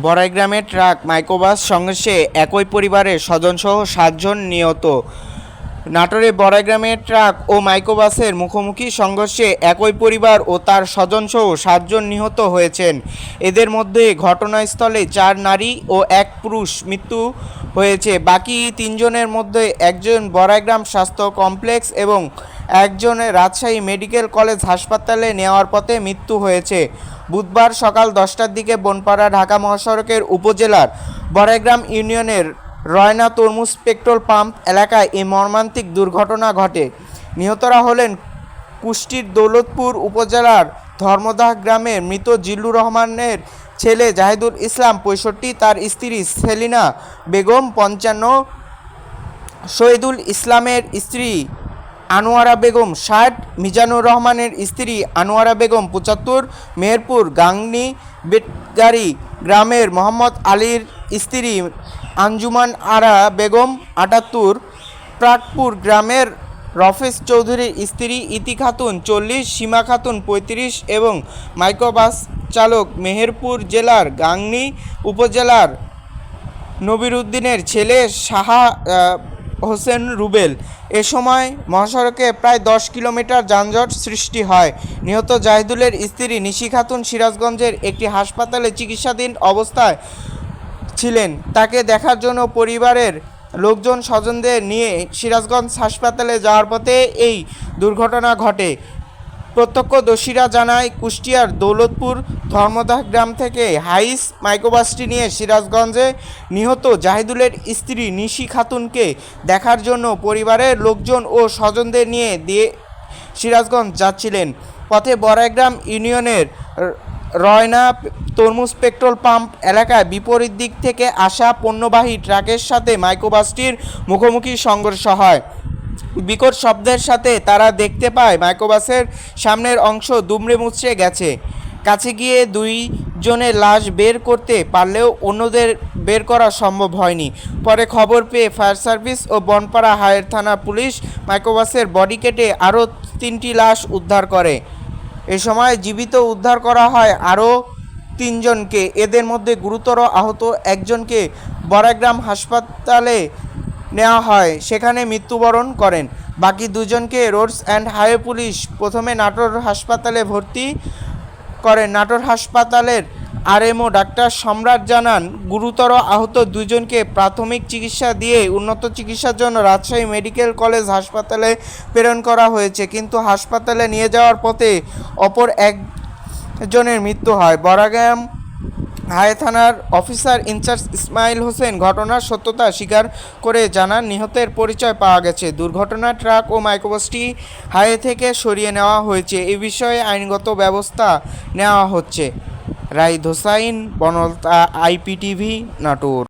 বড়াইগ্রামে truck, microbus সংঘর্ষে একই পরিবারের স্বজনসহ সাতজন নিহত। নাটোরে বড়াইগ্রামে ট্রাক ও মাইক্রোবাসের মুখোমুখি সংঘর্ষে একই পরিবার ও তার স্বজনসহ সাতজন নিহত হয়েছেন। এদের মধ্যে ঘটনাস্থলে চার নারী ও এক পুরুষ মৃত্যু হয়েছে। বাকি তিনজনের মধ্যে একজন বড়াইগ্রাম স্বাস্থ্য কমপ্লেক্স এবং একজনের রাজশাহী মেডিকেল কলেজ হাসপাতালে নেওয়ার পথে মৃত্যু হয়েছে। বুধবার সকাল দশটার দিকে বনপাড়া ঢাকা মহাসড়কের উপজেলার বড়াইগ্রাম ইউনিয়নের রয়না তরমুজ পেট্রোল পাম্প এলাকায় এই মর্মান্তিক দুর্ঘটনা ঘটে। নিহতরা হলেন কুষ্টির দৌলতপুর উপজেলার ধর্মদাহ গ্রামের মৃত জিল্লুর রহমানের ছেলে জাহিদুল ইসলাম, পঁয়ষট্টি, তার স্ত্রী সেলিনা বেগম, পঞ্চান্ন, শহীদুল ইসলামের স্ত্রী আনোয়ারা বেগম ষাট, মিজানুর রহমানের স্ত্রী আনোয়ারা বেগম পঁচাত্তর, মেহেরপুর গাংনি বেটগারি গ্রামের মোহাম্মদ আলীর স্ত্রী আঞ্জুমান আরা বেগম আটাত্তর প্রাকপুর গ্রামের রফেজ চৌধুরীর স্ত্রী ইতি খাতুন চল্লিশ, সীমা খাতুন পঁয়ত্রিশ এবং মাইক্রোবাস চালক মেহেরপুর জেলার গাংনি উপজেলার নবির উদ্দিনের ছেলে সাহা হোসেন রুবেল। এ সময় মহাসড়কে প্রায় দশ কিলোমিটার যানজট সৃষ্টি হয়। নিহত জাহিদুলের স্ত্রী নিশি খাতুন সিরাজগঞ্জের একটি হাসপাতালে চিকিৎসাধীন অবস্থায় ছিলেন। তাকে দেখার জন্য পরিবারের লোকজন স্বজনদের নিয়ে সিরাজগঞ্জ হাসপাতালে যাওয়ার পথে এই দুর্ঘটনা ঘটে। প্রত্যক্ষদর্শীরা জানায়, কুষ্টিয়ার দৌলতপুর ধর্মদাহ গ্রাম থেকে হাইস মাইক্রোবাসটি নিয়ে সিরাজগঞ্জে নিহত জাহিদুলের স্ত্রী নিশি খাতুনকে দেখার জন্য পরিবারের লোকজন ও স্বজনদের নিয়ে দিয়ে সিরাজগঞ্জ যাচ্ছিলেন। পথে বড়াইগ্রাম ইউনিয়নের রয়না তরমুজ পেট্রোল পাম্প এলাকায় বিপরীত দিক থেকে আসা পণ্যবাহী ট্রাকের সাথে মাইক্রোবাসটির মুখোমুখি সংঘর্ষ হয়। বিকট শব্দের সাথে তারা দেখতে পায় মাইক্রোবাসের সামনের অংশ দুমড়ে মুচড়ে গেছে। কাছে গিয়ে দুই জনের লাশ বের করতে পারলেও অন্যদের বের করা সম্ভব হয়নি। পরে খবর পেয়ে ফায়ার সার্ভিস ও বনপাড়া হায়ার থানা পুলিশ মাইক্রোবাসের বডি কেটে আরও তিনটি লাশ উদ্ধার করে। এ সময় জীবিত উদ্ধার করা হয় আরও তিনজনকে। এদের মধ্যে গুরুতর আহত একজনকে বড়াগ্রাম হাসপাতালে নেওয়া হয়। সেখানে মৃত্যুবরণ করেন। বাকি দুজনকে রোডস অ্যান্ড হাইওয়ে পুলিশ প্রথমে নাটোর হাসপাতালে ভর্তি করেন। নাটোর হাসপাতালের আরএমও ডাক্তার সম্রাট জানান, গুরুতর আহত দুজনকে প্রাথমিক চিকিৎসা দিয়ে উন্নত চিকিৎসার জন্য রাজশাহী মেডিকেল কলেজ হাসপাতালে প্রেরণ করা হয়েছে। কিন্তু হাসপাতালে নিয়ে যাওয়ার পথে অপর একজনের মৃত্যু হয়। বড়াগ্রাম হায় থানার অফিসার ইনচার্জ ইসমাইল হোসেন ঘটনার সত্যতা স্বীকার করে জানান, নিহতের পরিচয় পাওয়া গেছে। দুর্ঘটনা, ট্রাক ও মাইক্রোবাসটি হায়ে থেকে সরিয়ে নেওয়া হয়েছে। এ বিষয়ে আইনগত ব্যবস্থা নেওয়া হচ্ছে। রাইদ হোসাইন, বনলতা, আইপিটিভি, নাটোর।